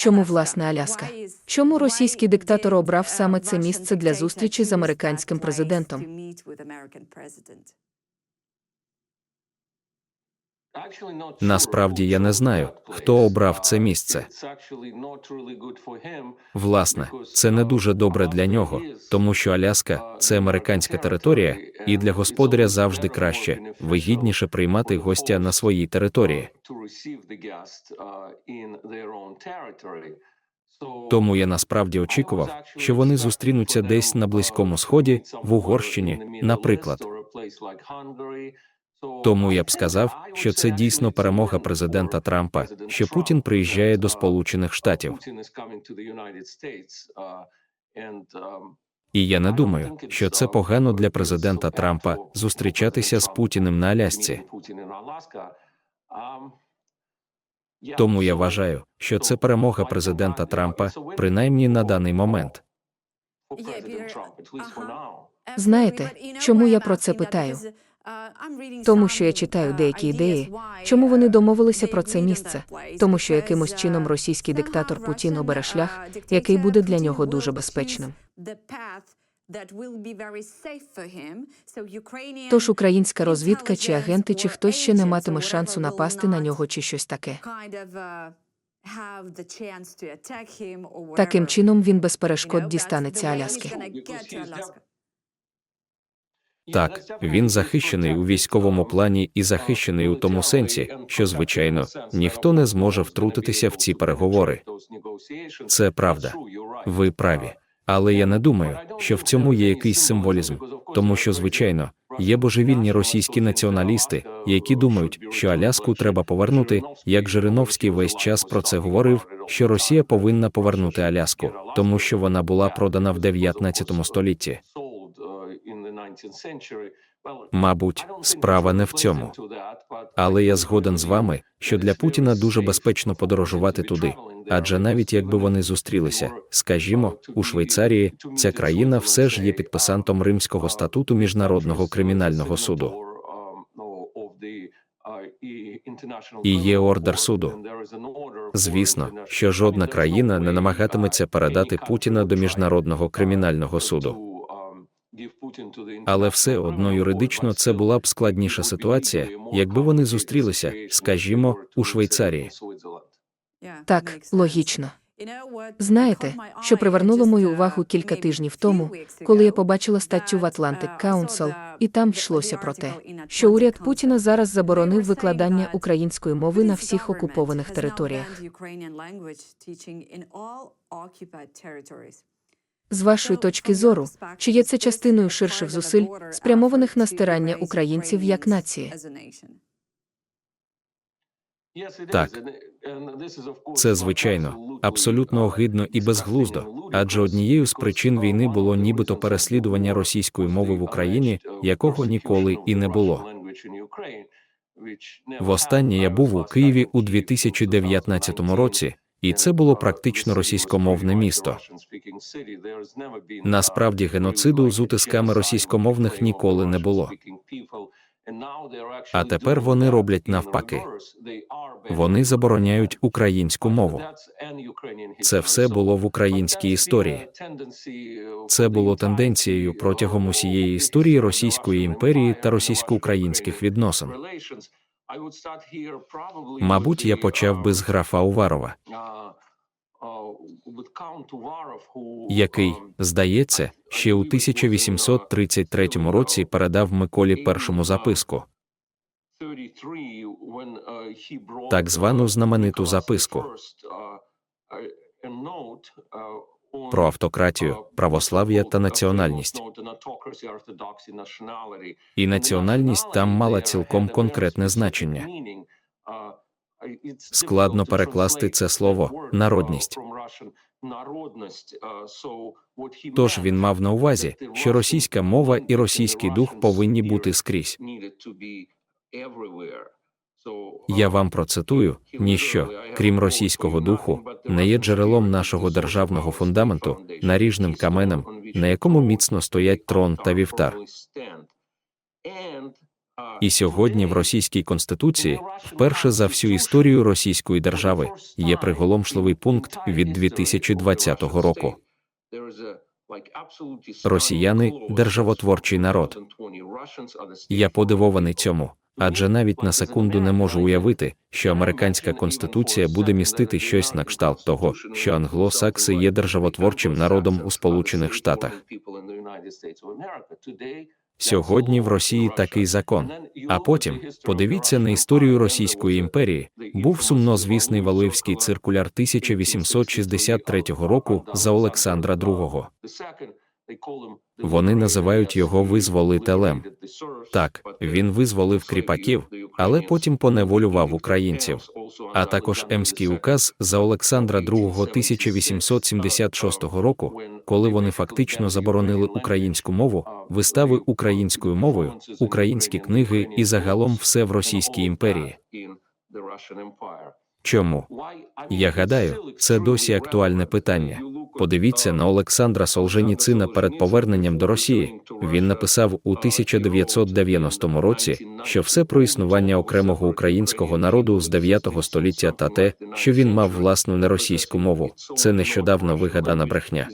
Чому власне Аляска? Чому російський диктатор обрав саме це місце для зустрічі з американським президентом? Насправді я не знаю, хто обрав це місце. Власне, це не дуже добре для нього, тому що Аляска це американська територія, і для господаря завжди краще, вигідніше приймати гостя на своїй території. Тому я насправді очікував, що вони зустрінуться десь на близькому сході, в Угорщині, наприклад. Тому я б сказав, що це дійсно перемога президента Трампа, що Путін приїжджає до Сполучених Штатів. І я не думаю, що це погано для президента Трампа зустрічатися з Путіним на Алясці. Тому я вважаю, що це перемога президента Трампа, принаймні на даний момент. Знаєте, чому я про це питаю? Тому що я читаю деякі ідеї, чому вони домовилися про це місце, тому що якимось чином російський диктатор Путін обере шлях, який буде для нього дуже безпечним. Тож українська розвідка чи агенти, чи хтось ще не матиме шансу напасти на нього, чи щось таке. Таким чином він без перешкод дістанеться Аляски. Так, він захищений у військовому плані і захищений у тому сенсі, що, звичайно, ніхто не зможе втрутитися в ці переговори. Це правда. Ви праві. Але я не думаю, що в цьому є якийсь символізм, тому що, звичайно, є божевільні російські націоналісти, які думають, що Аляску треба повернути, як Жириновський весь час про це говорив, що Росія повинна повернути Аляску, тому що вона була продана в 19 столітті. Мабуть, справа не в цьому. Але я згоден з вами, що для Путіна дуже безпечно подорожувати туди. Адже навіть якби вони зустрілися, скажімо, у Швейцарії, ця країна все ж є підписантом Римського статуту Міжнародного кримінального суду. І є ордер суду. Звісно, що жодна країна не намагатиметься передати Путіна до міжнародного кримінального суду. Але все одно юридично це була б складніша ситуація, якби вони зустрілися, скажімо, у Швейцарії. Так, логічно. Знаєте, що привернуло мою увагу кілька тижнів тому, коли я побачила статтю в Atlantic Council, і там йшлося про те, що уряд Путіна зараз заборонив викладання української мови на всіх окупованих територіях. З вашої точки зору, чи є це частиною ширших зусиль, спрямованих на стирання українців як нації? Так. Це звичайно абсолютно огидно і безглуздо, адже однією з причин війни було нібито переслідування російської мови в Україні, якого ніколи і не було. Востаннє я був у Києві у 2019 році, і це було практично російськомовне місто. Насправді геноциду з утисками російськомовних ніколи не було. А тепер вони роблять навпаки. Вони забороняють українську мову. Це все було в українській історії. Це було тенденцією протягом усієї історії Російської імперії та російсько-українських відносин. Мабуть, я почав би з графа Уварова, який, здається, ще у 1833 році передав Миколі першому записку, так звану знамениту записку про автократію, православ'я та національність. І національність там мала цілком конкретне значення. Складно перекласти це слово народність. Тож він мав на увазі, що російська мова і російський дух повинні бути скрізь. Я вам процитую: ніщо, крім російського духу, не є джерелом нашого державного фундаменту, наріжним каменем, на якому міцно стоять трон та вівтар. І сьогодні в російській конституції, вперше за всю історію російської держави, є приголомшливий пункт від 2020 року. Росіяни державотворчий народ. Я подивований цьому, адже навіть на секунду не можу уявити, що американська конституція буде містити щось на кшталт того, що англосакси є державотворчим народом у Сполучених Штатах. Сьогодні в Росії такий закон. А потім подивіться на історію Російської імперії. Був сумнозвісний Валуївський циркуляр 1863 року за Олександра II. Вони називають його визволителем. Так, він визволив кріпаків, але потім поневолював українців. А також Емський указ за Олександра II 1876 року, коли вони фактично заборонили українську мову, вистави українською мовою, українські книги і загалом все в Російській імперії. Чому? Я гадаю, це досі актуальне питання. Подивіться на Олександра Солженіцина перед поверненням до Росії. Він написав у 1990 році, що все про існування окремого українського народу з 9 століття та те, що він мав власну неросійську мову, це нещодавно вигадана брехня.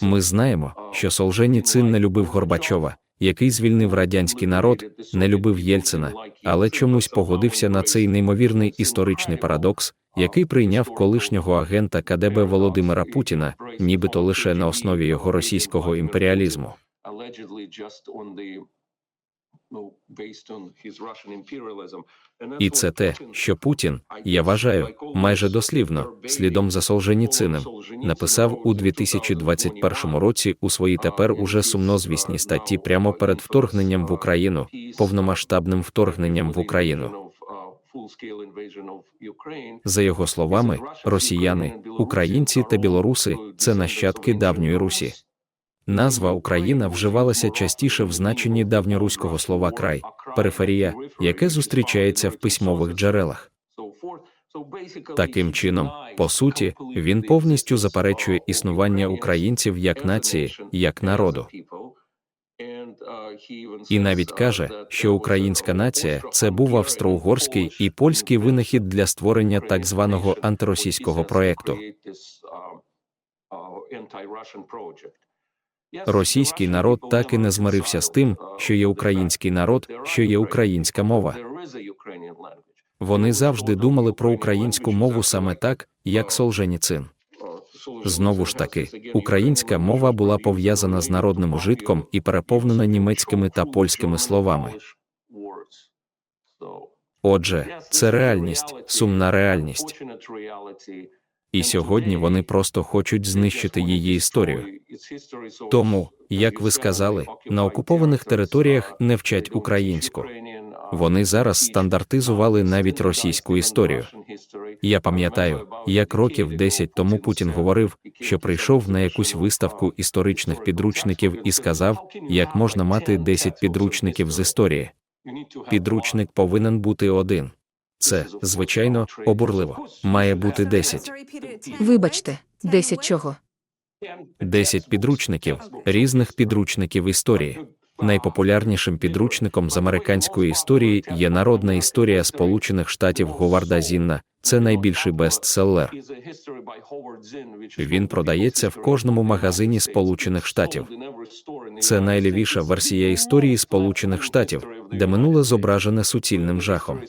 Ми знаємо, що Солженіцин не любив Горбачова, який звільнив радянський народ, не любив Єльцина, але чомусь погодився на цей неймовірний історичний парадокс, який прийняв колишнього агента КДБ Володимира Путіна, нібито лише на основі його російського імперіалізму. І це те, що Путін, я вважаю, майже дослівно, слідом за Солженіциним, написав у 2021 році у своїй тепер уже сумнозвісній статті прямо перед вторгненням в Україну, повномасштабним вторгненням в Україну. За його словами, росіяни, українці та білоруси це нащадки давньої Русі. Назва Україна вживалася частіше в значенні давньоруського слова край, периферія, яке зустрічається в письмових джерелах. Таким чином, по суті, він повністю заперечує існування українців як нації, як народу. І навіть каже, що українська нація це був австро-угорський і польський винахід для створення так званого антиросійського проєкту. Російський народ так і не змирився з тим, що є український народ, що є українська мова. Вони завжди думали про українську мову саме так, як Солженіцин. Знову ж таки, українська мова була пов'язана з народним ужитком і переповнена німецькими та польськими словами. Отже, це реальність, сумна реальність. І сьогодні вони просто хочуть знищити її історію. Тому, як ви сказали, на окупованих територіях не вчать українську. Вони зараз стандартизували навіть російську історію. Я пам'ятаю, як років 10 тому Путін говорив, що прийшов на якусь виставку історичних підручників і сказав, як можна мати 10 підручників з історії. Підручник повинен бути один. Це, звичайно, обурливо. Має бути 10. Вибачте, 10 чого? 10 підручників, різних підручників історії. Найпопулярнішим підручником з американської історії є народна історія Сполучених Штатів Говарда Зінна. Це найбільший бестселер. Він продається в кожному магазині Сполучених Штатів. Це найлівіша версія історії Сполучених Штатів, де минуле зображене суцільним жахом.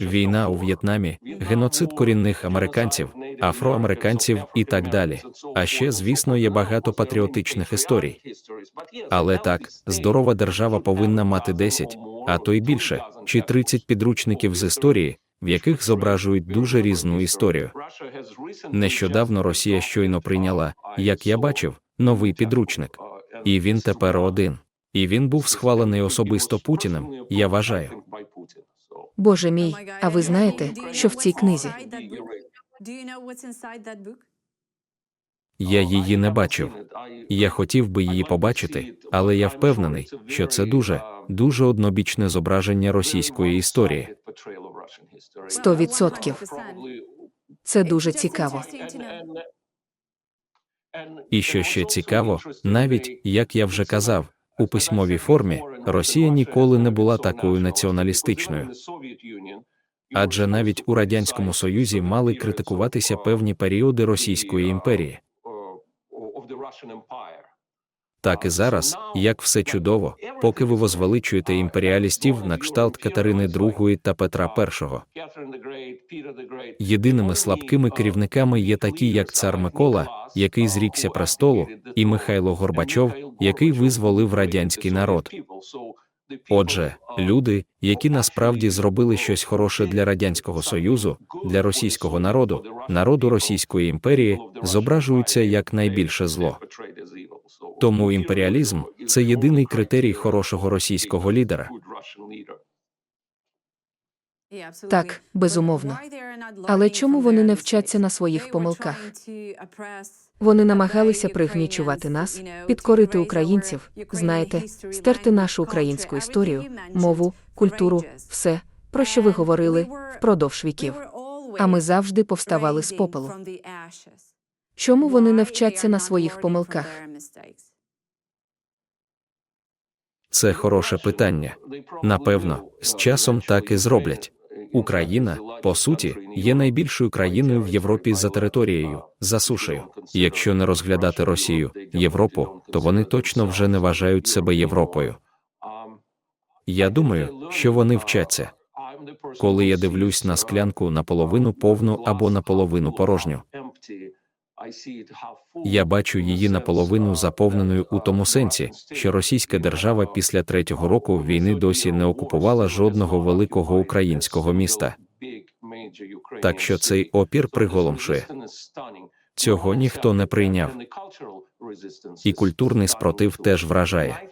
Війна у В'єтнамі, геноцид корінних американців, афроамериканців і так далі. А ще, звісно, є багато патріотичних історій. Але так, здорова держава повинна мати 10, а то й більше, чи 30 підручників з історії, в яких зображують дуже різну історію. Нещодавно Росія щойно прийняла, як я бачив, новий підручник, і він тепер один. І він був схвалений особисто Путіним. Я вважаю. Боже мій, а ви знаєте, що в цій книзі? Я її не бачив. Я хотів би її побачити, але я впевнений, що це дуже, дуже однобічне зображення російської історії. Сто відсотків. Це дуже цікаво. І що ще цікаво, навіть як я вже казав, у письмовій формі Росія ніколи не була такою націоналістичною. Адже навіть у радянському союзі мали критикуватися певні періоди Російської імперії. Так і зараз, як все чудово, поки ви возвеличуєте імперіалістів на кшталт Катерини II та Петра І. Єдиними слабкими керівниками є такі, як цар Микола, який зрікся престолу, і Михайло Горбачов, який визволив радянський народ. Отже, люди, які насправді зробили щось хороше для радянського союзу, для російського народу, народу Російської імперії, зображуються як найбільше зло. Тому імперіалізм це єдиний критерій хорошого російського лідера. Так, безумовно. Але чому вони не вчаться на своїх помилках? Вони намагалися пригнічувати нас, підкорити українців, знаєте, стерти нашу українську історію, мову, культуру, все, про що ви говорили, впродовж віків. А ми завжди повставали з попелу. Чому вони не вчаться на своїх помилках? Це хороше питання. Напевно, з часом так і зроблять. Україна, по суті, є найбільшою країною в Європі за територією, за сушею. Якщо не розглядати Росію, Європу, то вони точно вже не вважають себе Європою. Я думаю, що вони вчаться. Коли я дивлюсь на склянку наполовину повну або наполовину порожню, я бачу її наполовину заповненою у тому сенсі, що російська держава після третього року війни досі не окупувала жодного великого українського міста. Так що цей опір приголомшує. Цього ніхто не прийняв. І культурний спротив теж вражає.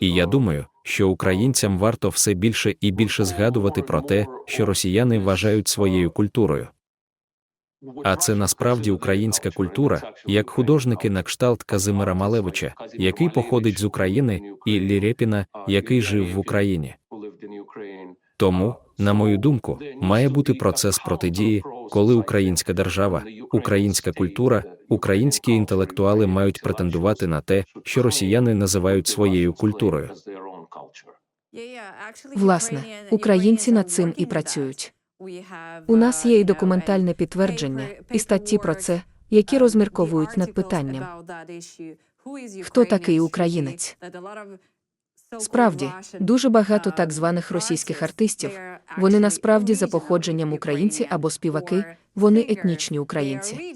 І я думаю, що українцям варто все більше і більше згадувати про те, що росіяни вважають своєю культурою. А це насправді українська культура, як художники на кшталт Казимира Малевича, який походить з України, і Лірєпіна, який жив в Україні. Тому, на мою думку, має бути процес протидії, коли українська держава, українська культура, українські інтелектуали мають претендувати на те, що росіяни називають своєю культурою. Власне, українці над цим і працюють. У нас є і документальне підтвердження, і статті про це, які розмірковують над питанням. Хто такий українець? Справді, дуже багато так званих російських артистів. Вони насправді за походженням українці або співаки, вони етнічні українці.